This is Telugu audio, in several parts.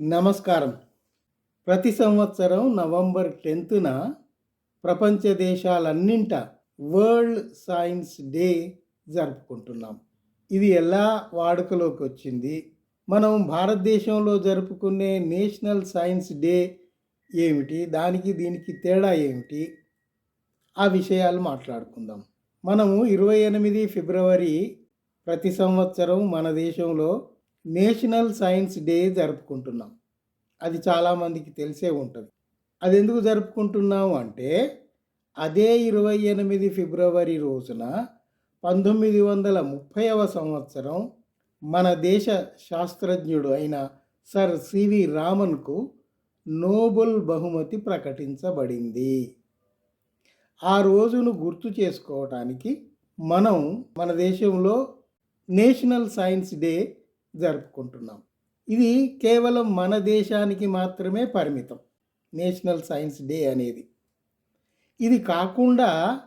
నమస్కారం. ప్రతి సంవత్సరం నవంబర్ టెన్త్న ప్రపంచ దేశాలన్నింట వరల్డ్ సైన్స్ డే జరుపుకుంటున్నాం. ఇది ఎలా వాడుకలోకి వచ్చింది? మనం భారతదేశంలో జరుపుకునే నేషనల్ సైన్స్ డే ఏమిటి? దానికి దీనికి తేడా ఏమిటి? ఆ విషయాలు మాట్లాడుకుందాం. మనము ఇరవై ఎనిమిది ఫిబ్రవరి ప్రతి సంవత్సరం మన దేశంలో నేషనల్ సైన్స్ డే జరుపుకుంటున్నాం. అది చాలామందికి తెలిసే ఉంటుంది. అది ఎందుకు జరుపుకుంటున్నాం అంటే అదే ఇరవై ఎనిమిది ఫిబ్రవరి రోజున పంతొమ్మిది వందల ముప్పైవ సంవత్సరం మన దేశ శాస్త్రజ్ఞుడు అయిన సర్ సివి రామన్కు నోబెల్ బహుమతి ప్రకటించబడింది. ఆ రోజును గుర్తు చేసుకోవటానికి మనం మన దేశంలో నేషనల్ సైన్స్ డే జరుపుకుంటున్నాం. ఇది కేవలం మన దేశానికి మాత్రమే పరిమితం. నేషనల్ సైన్స్ డే అనేది. ఇది కాకుండా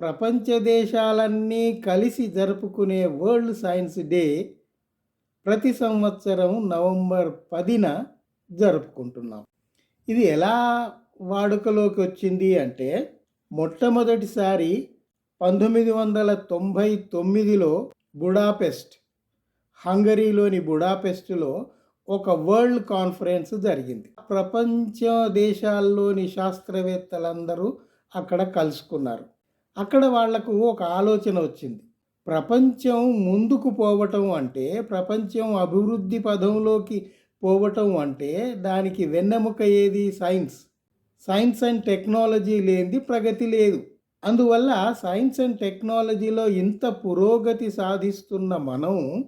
ప్రపంచ దేశాలన్నీ కలిసి జరుపుకునే వరల్డ్ సైన్స్ డే ప్రతి సంవత్సరం నవంబర్ పదిన జరుపుకుంటున్నాం. ఇది ఎలా వాడుకలోకి వచ్చింది అంటే మొట్టమొదటిసారి పంతొమ్మిది వందల తొంభై తొమ్మిదిలో బుడాపెస్ట్ హంగరీలోని బుడాపెస్టులో ఒక వరల్డ్ కాన్ఫరెన్స్ జరిగింది. ప్రపంచ దేశాల్లోని శాస్త్రవేత్తలందరూ అక్కడ కలుసుకున్నారు. అక్కడ వాళ్ళకు ఒక ఆలోచన వచ్చింది. ప్రపంచం ముందుకు పోవటం అంటే ప్రపంచం అభివృద్ధి పదంలోకి పోవటం అంటే దానికి వెన్నెముక ఏది? సైన్స్. సైన్స్ అండ్ టెక్నాలజీ లేనిది ప్రగతి లేదు. అందువల్ల సైన్స్ అండ్ టెక్నాలజీలో ఇంత పురోగతి సాధిస్తున్న మనం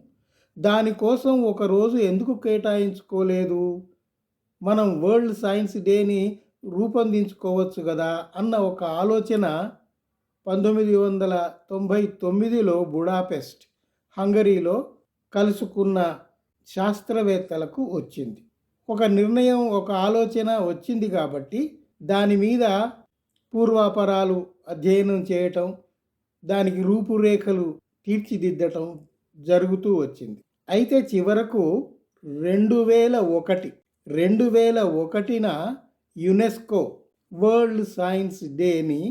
దానికోసం ఒక రోజు ఎందుకు కేటాయించుకోలేదు? మనం వరల్డ్ సైన్స్ డేని రూపొందించుకోవచ్చు కదా అన్న ఒక ఆలోచన పంతొమ్మిది వందల తొంభై తొమ్మిదిలో బుడాపెస్ట్ హంగరీలో కలుసుకున్న శాస్త్రవేత్తలకు వచ్చింది. ఒక నిర్ణయం ఒక ఆలోచన వచ్చింది కాబట్టి దాని మీద పూర్వాపరాలు అధ్యయనం చేయటం దానికి రూపురేఖలు తీర్చిదిద్దటం జరుగుతూ వచ్చింది. అయితే చివరకు రెండు వేల ఒకటి రెండు వేల ఒకటిన యునెస్కో వరల్డ్ సైన్స్ డేని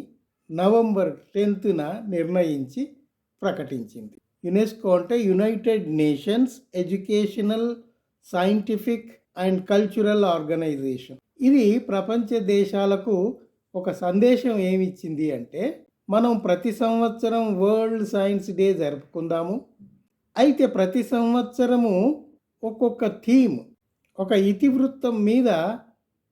నవంబర్ టెన్త్న నిర్ణయించి ప్రకటించింది. యునెస్కో అంటే United Nations Educational Scientific and Cultural Organization. ఇది ప్రపంచ దేశాలకు ఒక సందేశం ఏమిచ్చింది అంటే మనం ప్రతి సంవత్సరం వరల్డ్ సైన్స్ డే జరుపుకుందాము. అయితే ప్రతి సంవత్సరము ఒక్కొక్క థీమ్ ఒక ఇతివృత్తం మీద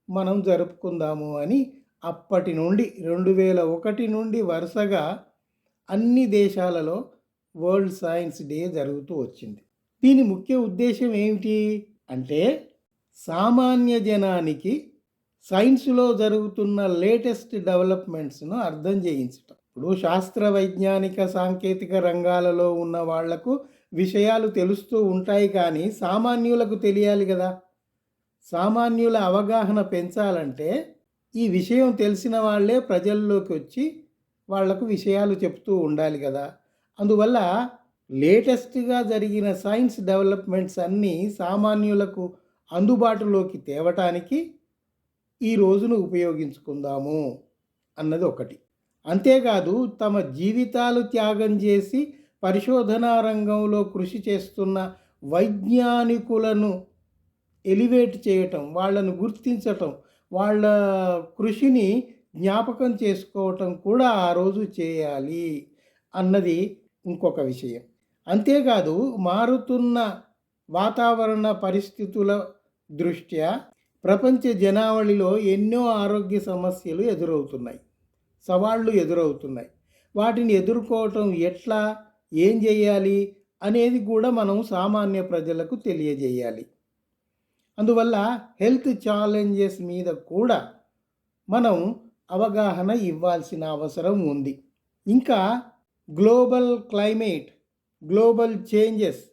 మనం జరుపుకుందాము అని అప్పటి నుండి రెండు వేల ఒకటి నుండి వరుసగా అన్ని దేశాలలో వరల్డ్ సైన్స్ డే జరుగుతూ వచ్చింది. దీని ముఖ్య ఉద్దేశం ఏమిటి అంటే సామాన్య జనానికి సైన్స్లో జరుగుతున్న లేటెస్ట్ డెవలప్మెంట్స్ను అర్థం చేయించటం. ఇప్పుడు శాస్త్ర వైజ్ఞానిక సాంకేతిక రంగాలలో ఉన్న వాళ్ళకు విషయాలు తెలుస్తూ ఉంటాయి కానీ సామాన్యులకు తెలియాలి కదా. సామాన్యుల అవగాహన పెంచాలంటే ఈ విషయం తెలిసిన వాళ్ళే ప్రజల్లోకి వచ్చి వాళ్ళకు విషయాలు చెప్తూ ఉండాలి కదా. అందువల్ల లేటెస్ట్గా జరిగిన సైన్స్ డెవలప్మెంట్స్ అన్నీ సామాన్యులకు అందుబాటులోకి తేవటానికి ఈ రోజును ఉపయోగించుకుందాము అన్నది ఒకటి. అంతేకాదు తమ జీవితాలు త్యాగం చేసి పరిశోధనా రంగంలో కృషి చేస్తున్న వైజ్ఞానికులను ఎలివేట్ చేయటం వాళ్ళను గుర్తించటం వాళ్ళ కృషిని జ్ఞాపకం చేసుకోవటం కూడా ఆ రోజు చేయాలి అన్నది ఇంకొక విషయం. అంతేకాదు మారుతున్న వాతావరణ పరిస్థితుల దృష్ట్యా ప్రపంచ జనావళిలో ఎన్నో ఆరోగ్య సమస్యలు ఎదురవుతున్నాయి సవాళ్ళు ఎదురవుతున్నాయి. వాటిని ఎదుర్కోవటం ఎట్లా? ఏం చేయాలి అనేది కూడా మనం సామాన్య ప్రజలకు తెలియజేయాలి. అందువల్ల హెల్త్ ఛాలెంజెస్ మీద కూడా మనం అవగాహన ఇవ్వాల్సిన అవసరం ఉంది. ఇంకా గ్లోబల్ క్లైమేట్ గ్లోబల్ చేంజెస్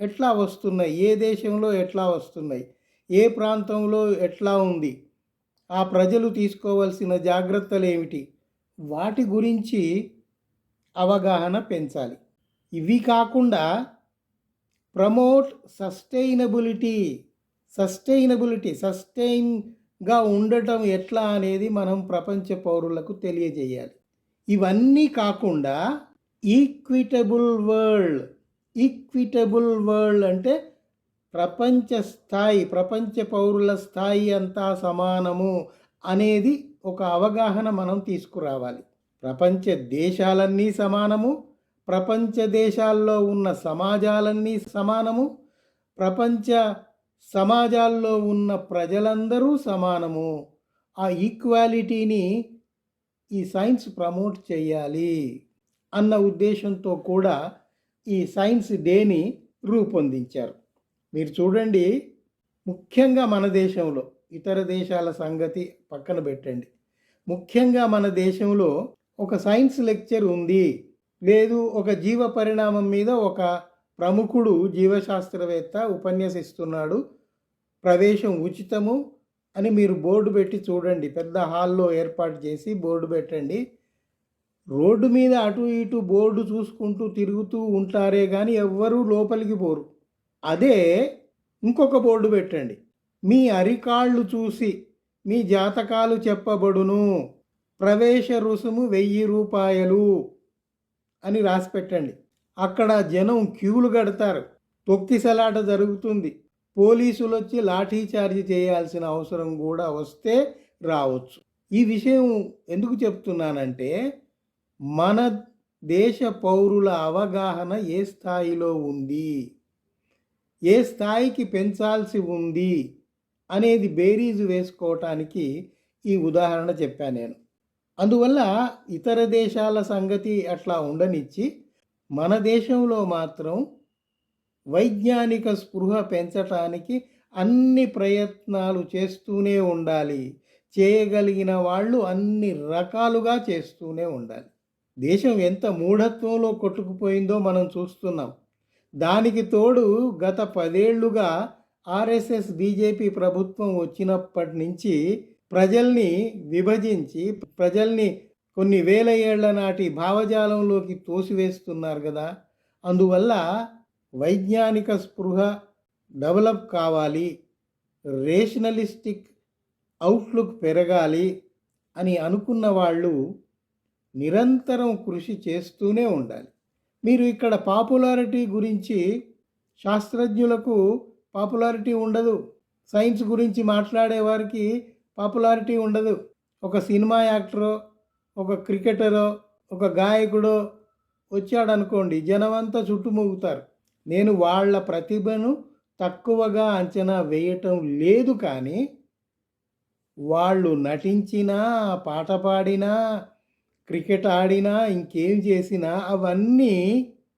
ఎట్లా వస్తున్నాయి? ఏ దేశంలో ఎట్లా వస్తున్నాయి? ఏ ప్రాంతంలో ఎట్లా ఉంది? ఆ ప్రజలు తీసుకోవాల్సిన జాగ్రత్తలు ఏమిటి? వాటి గురించి అవగాహన పెంచాలి. ఇవి కాకుండా ప్రమోట్ సస్టైనబిలిటీ సస్టైనబిలిటీ సస్టైన్గా ఉండటం ఎట్లా అనేది మనం ప్రపంచ పౌరులకు తెలియజేయాలి. ఇవన్నీ కాకుండా ఈక్విటబుల్ వరల్డ్ ఈక్విటబుల్ వరల్డ్ అంటే ప్రపంచ స్థాయి ప్రపంచ పౌరుల స్థాయి అంతా సమానము అనేది ఒక అవగాహన మనం తీసుకురావాలి. ప్రపంచ దేశాలన్నీ సమానము ప్రపంచ దేశాల్లో ఉన్న సమాజాలన్నీ సమానము ప్రపంచ సమాజాల్లో ఉన్న ప్రజలందరూ సమానము. ఆ ఈక్వాలిటీని ఈ సైన్స్ ప్రమోట్ చేయాలి అన్న ఉద్దేశంతో కూడా ఈ సైన్స్ డేని రూపొందించారు. మీరు చూడండి ముఖ్యంగా మన దేశంలో ఇతర దేశాల సంగతి పక్కన పెట్టండి. ముఖ్యంగా మన దేశంలో ఒక సైన్స్ లెక్చర్ ఉంది. లేదు ఒక జీవ పరిణామం మీద ఒక ప్రముఖుడు జీవశాస్త్రవేత్త ఉపన్యసిస్తున్నాడు. ప్రవేశం ఉచితము అని మీరు బోర్డు పెట్టి చూడండి. పెద్ద హాల్లో ఏర్పాటు చేసి బోర్డు పెట్టండి. రోడ్డు మీద అటు ఇటు బోర్డు చూసుకుంటూ తిరుగుతూ ఉంటారే కానీ ఎవ్వరూ లోపలికి పోరు. అదే ఇంకొక బోర్డు పెట్టండి. మీ అరికాళ్ళు చూసి మీ జాతకాలు చెప్పబడును. ప్రవేశ రుసుము వెయ్యి రూపాయలు. అని రాసి పెట్టండి. అక్కడ జనం క్యూలు కడతారు. తొక్కిసలాట జరుగుతుంది. పోలీసులు వచ్చి లాఠీ చార్జ్ చేయాల్సిన అవసరం కూడా వస్తే రావచ్చు. ఈ విషయం ఎందుకు చెప్తున్నానంటే మన దేశ పౌరుల అవగాహన ఏ స్థాయిలో ఉంది? ఏ స్థాయికి పెంచాల్సి ఉంది? అనేది బేరీజు వేసుకోవటానికి ఈ ఉదాహరణ చెప్పాను నేను. అందువల్ల ఇతర దేశాల సంగతి అట్లా ఉండనిచ్చి మన దేశంలో మాత్రం వైజ్ఞానిక స్పృహ పెంచటానికి అన్ని ప్రయత్నాలు చేస్తూనే ఉండాలి. చేయగలిగిన వాళ్ళు అన్ని రకాలుగా చేస్తూనే ఉండాలి. దేశం ఎంత మూఢత్వంలో కొట్టుకుపోయిందో మనం చూస్తున్నాం. దానికి తోడు గత పదేళ్ళుగా ఆర్ఎస్ఎస్ బీజేపీ ప్రభుత్వం వచ్చినప్పటి నుంచి ప్రజల్ని విభజించి ప్రజల్ని కొన్ని వేల ఏళ్ళ నాటి భావజాలంలోకి తోసివేస్తున్నారు కదా. అందువల్ల వైజ్ఞానిక స్పృహ డెవలప్ కావాలి రేషనలిస్టిక్ అవుట్లుక్ పెరగాలి అని అనుకున్న వాళ్ళు నిరంతరం కృషి చేస్తూనే ఉండాలి. మీరు ఇక్కడ పాపులారిటీ గురించి శాస్త్రజ్ఞులకు పాపులారిటీ ఉండదు. సైన్స్ గురించి మాట్లాడేవారికి పాపులారిటీ ఉండదు. ఒక సినిమా యాక్టరో ఒక క్రికెటరో ఒక గాయకుడో వచ్చాడనుకోండి జనమంతా చుట్టుముగుతారు. నేను వాళ్ళ ప్రతిభను తక్కువగా అంచనా వేయటం లేదు కానీ వాళ్ళు నటించినా పాట పాడినా క్రికెట్ ఆడినా ఇంకేం చేసినా అవన్నీ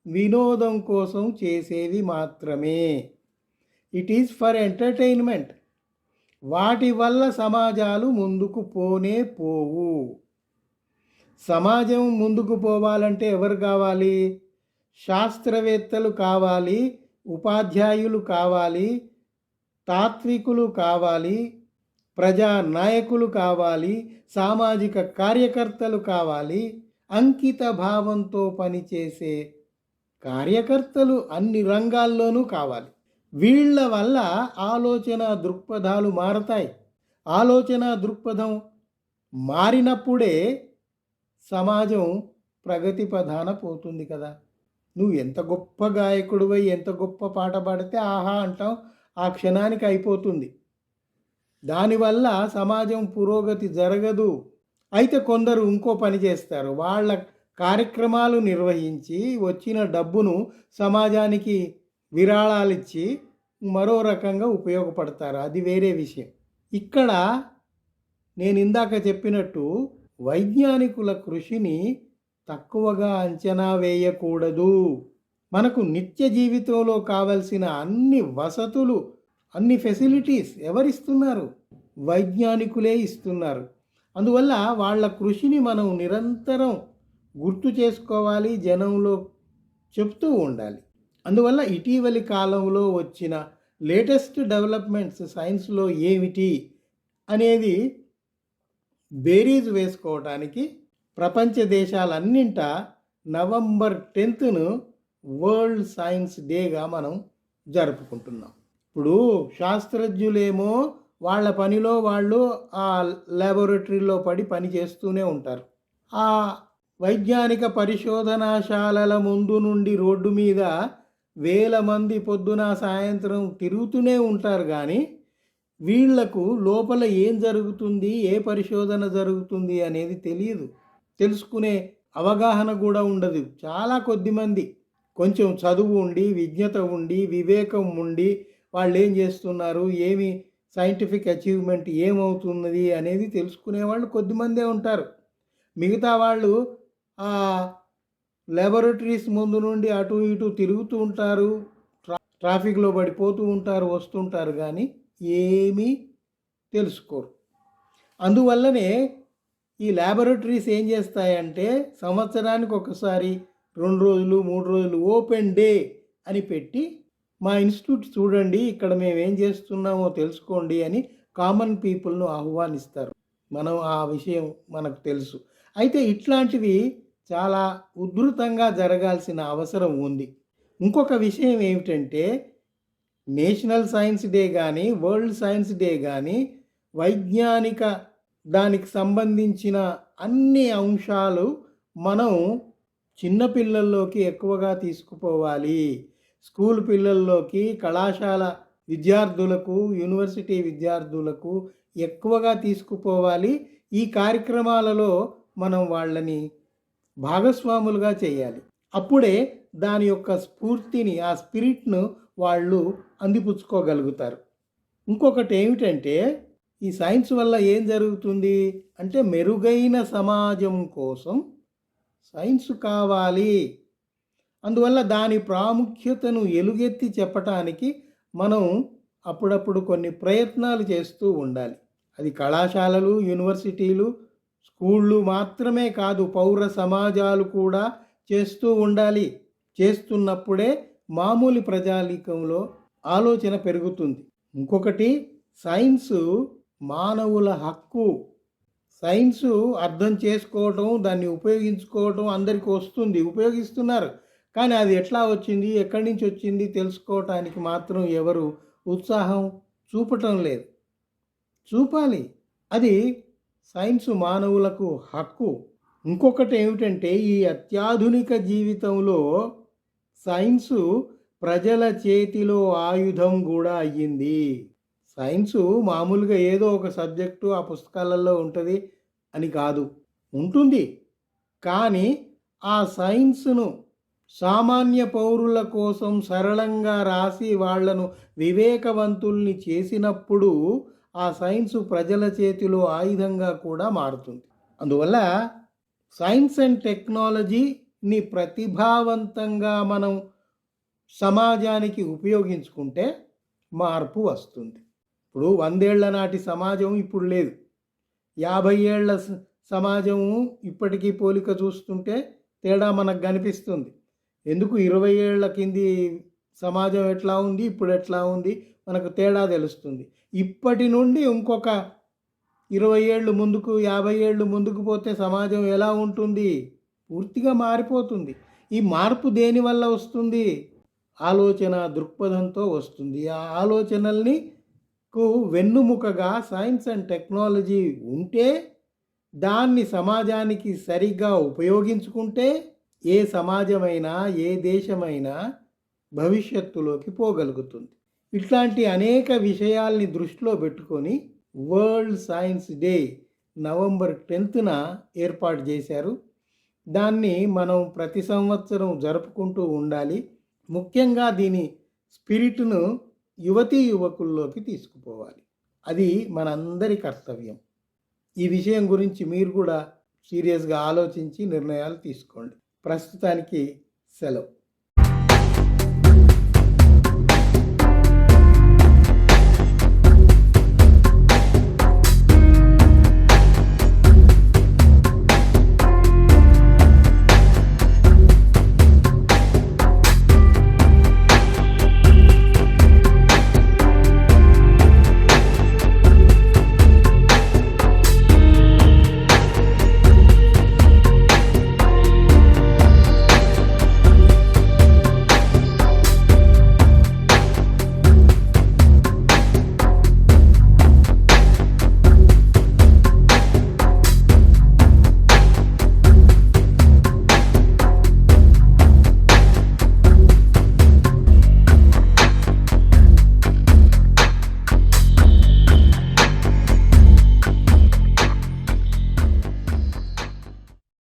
వినోదం కోసం చేసేవి మాత్రమే. ఇట్ ఈజ్ ఫర్ ఎంటర్టైన్మెంట్ వాటి వల్ల సమాజాలు ముందుకు పోనే పోవు. సమాజం ముందుకు పోవాలంటే ఎవరు కావాలి? శాస్త్రవేత్తలు కావాలి ఉపాధ్యాయులు కావాలి తాత్వికులు కావాలి ప్రజా నాయకులు కావాలి సామాజిక కార్యకర్తలు కావాలి అంకిత భావంతో పనిచేసే కార్యకర్తలు అన్ని రంగాల్లోనూ కావాలి. వీళ్ళ వల్ల ఆలోచన దృక్పథాలు మారతాయి. ఆలోచన దృక్పథం మారినప్పుడే సమాజం ప్రగతి ప్రధాన పోతుంది కదా. నువ్వు ఎంత గొప్ప గాయకుడివై ఎంత గొప్ప పాట పాడితే ఆహా అంటాం ఆ క్షణానికి అయిపోతుంది. దానివల్ల సమాజం పురోగతి జరగదు. అయితే కొందరు ఇంకో పని చేస్తారు. వాళ్ళ కార్యక్రమాలు నిర్వహించి వచ్చిన డబ్బును సమాజానికి విరాళాలిచ్చి మరో రకంగా ఉపయోగపడతారు. అది వేరే విషయం. ఇక్కడ నేను ఇందాక చెప్పినట్టు వైజ్ఞానికుల కృషిని తక్కువగా అంచనా వేయకూడదు. మనకు నిత్య జీవితంలో కావలసిన అన్ని వసతులు అన్ని ఫెసిలిటీస్ ఎవరిస్తున్నారు? వైజ్ఞానికులే ఇస్తున్నారు. అందువల్ల వాళ్ళ కృషిని మనం నిరంతరం గుర్తు చేసుకోవాలి జనంలో చెప్తూ ఉండాలి. అందువల్ల ఇటీవలి కాలంలో వచ్చిన లేటెస్ట్ డెవలప్మెంట్స్ సైన్స్లో ఏమిటి అనేది బేరీజ్ వేసుకోవడానికి ప్రపంచ దేశాలన్నింట నవంబర్ టెన్త్ను వరల్డ్ సైన్స్ డేగా మనం జరుపుకుంటున్నాం. ఇప్పుడు శాస్త్రజ్ఞులేమో వాళ్ళ పనిలో వాళ్ళు ఆ ల్యాబొరేటరీలో పడి పని చేస్తూనే ఉంటారు. ఆ వైజ్ఞానిక పరిశోధనాశాలల ముందు నుండి రోడ్డు మీద వేల మంది పొద్దున సాయంత్రం తిరుగుతూనే ఉంటారు కానీ వీళ్ళకు లోపల ఏం జరుగుతుంది ఏ పరిశోధన జరుగుతుంది అనేది తెలియదు. తెలుసుకునే అవగాహన కూడా ఉండదు. చాలా కొద్ది మంది కొంచెం చదువు ఉండి విజ్ఞత ఉండి వివేకం ఉండి వాళ్ళు ఏం చేస్తున్నారు ఏమి సైంటిఫిక్ అచీవ్మెంట్ ఏమవుతున్నది అనేది తెలుసుకునే వాళ్ళు కొద్దిమందే ఉంటారు. మిగతా వాళ్ళు ఆ ముందు నుండి అటు ఇటు తిరుగుతూ ఉంటారు. ట్రాఫిక్లో పడిపోతూ ఉంటారు వస్తుంటారు కానీ ఏమీ తెలుసుకోరు. అందువల్లనే ఈ ల్యాబొరేటరీస్ ఏం చేస్తాయంటే సంవత్సరానికి ఒకసారి రెండు రోజులు మూడు రోజులు ఓపెన్ డే అని పెట్టి మా ఇన్స్టిట్యూట్ చూడండి ఇక్కడ మేము ఏం చేస్తున్నామో తెలుసుకోండి అని కామన్ పీపుల్ను ఆహ్వానిస్తారు. మనం ఆ విషయం మనకు తెలుసు. అయితే ఇట్లాంటివి చాలా ఉధృతంగా జరగాల్సిన అవసరం ఉంది. ఇంకొక విషయం ఏమిటంటే నేషనల్ సైన్స్ డే కానీ వరల్డ్ సైన్స్ డే కానీ వైజ్ఞానిక దానికి సంబంధించిన అన్ని అంశాలు మనం చిన్నపిల్లల్లోకి ఎక్కువగా తీసుకుపోవాలి. స్కూల్ పిల్లల్లోకి కళాశాల విద్యార్థులకు యూనివర్సిటీ విద్యార్థులకు ఎక్కువగా తీసుకుపోవాలి. ఈ కార్యక్రమాలలో మనం వాళ్ళని భాగస్వాములుగా చేయాలి. అప్పుడే దాని యొక్క స్ఫూర్తిని ఆ స్పిరిట్ను వాళ్ళు అందిపుచ్చుకోగలుగుతారు. ఇంకొకటి ఏమిటంటే ఈ సైన్స్ వల్ల ఏం జరుగుతుంది? అంటే మెరుగైన సమాజం కోసం సైన్స్ కావాలి. అందువల్ల దాని ప్రాముఖ్యతను ఎలుగెత్తి చెప్పటానికి మనం అప్పుడప్పుడు కొన్ని ప్రయత్నాలు చేస్తూ ఉండాలి. అది కళాశాలలు యూనివర్సిటీలు స్కూళ్ళు మాత్రమే కాదు పౌర సమాజాలు కూడా చేస్తూ ఉండాలి. చేస్తున్నప్పుడే మామూలు ప్రజాలీకంలో ఆలోచన పెరుగుతుంది. ఇంకొకటి సైన్సు మానవుల హక్కు. సైన్సు అర్థం చేసుకోవటం దాన్ని ఉపయోగించుకోవటం అందరికీ వస్తుంది ఉపయోగిస్తున్నారు. కానీ అది ఎట్లా వచ్చింది ఎక్కడి నుంచి వచ్చింది తెలుసుకోవటానికి మాత్రం ఎవరు ఉత్సాహం చూపటం లేదు. చూపాలి. అది సైన్సు మానవులకు హక్కు. ఇంకొకటి ఏమిటంటే ఈ అత్యాధునిక జీవితంలో సైన్సు ప్రజల చేతిలో ఆయుధం కూడా అయ్యింది. సైన్సు మామూలుగా ఏదో ఒక సబ్జెక్టు ఆ పుస్తకాలలో ఉంటుంది అని కాదు. ఉంటుంది. కానీ ఆ సైన్స్ను సామాన్య పౌరుల కోసం సరళంగా రాసి వాళ్ళను వివేకవంతుల్ని చేసినప్పుడు ఆ సైన్స్ ప్రజల చేతిలో ఆయుధంగా కూడా మారుతుంది. అందువల్ల సైన్స్ అండ్ టెక్నాలజీని ప్రతిభావంతంగా మనం సమాజానికి ఉపయోగించుకుంటే మార్పు వస్తుంది. ఇప్పుడు వందేళ్ళ నాటి సమాజం ఇప్పుడు లేదు. యాభై ఏళ్ళ సమాజము ఇప్పటికీ పోలిక చూస్తుంటే తేడా మనకు కనిపిస్తుంది. ఎందుకు ఇరవై ఏళ్ళ కింది సమాజం ఎట్లా ఉంది ఇప్పుడు ఎట్లా ఉంది మనకు తేడా తెలుస్తుంది. ఇప్పటి నుండి ఇంకొక ఇరవై ఏళ్ళు ముందుకు యాభై ఏళ్ళు ముందుకు పోతే సమాజం ఎలా ఉంటుంది? పూర్తిగా మారిపోతుంది. ఈ మార్పు దేనివల్ల వస్తుంది? ఆలోచన దృక్పథంతో వస్తుంది. ఆ ఆలోచనల్ని కు వెన్నుముకగా సైన్స్ అండ్ టెక్నాలజీ ఉంటే దాన్ని సమాజానికి సరిగ్గా ఉపయోగించుకుంటే ఏ సమాజమైనా ఏ దేశమైనా భవిష్యత్తులోకి పోగలుగుతుంది. ఇట్లాంటి అనేక విషయాల్ని దృష్టిలో పెట్టుకొని వరల్డ్ సైన్స్ డే నవంబర్ టెన్త్న ఏర్పాటు చేశారు. దాన్ని మనం ప్రతి సంవత్సరం జరుపుకుంటూ ఉండాలి. ముఖ్యంగా దీని స్పిరిట్ను యువతీ యువకుల్లోకి తీసుకుపోవాలి. అది మనందరి కర్తవ్యం. ఈ విషయం గురించి మీరు కూడా సీరియస్గా ఆలోచించి నిర్ణయాలు తీసుకోండి. ప్రస్తుతానికి సెలవు.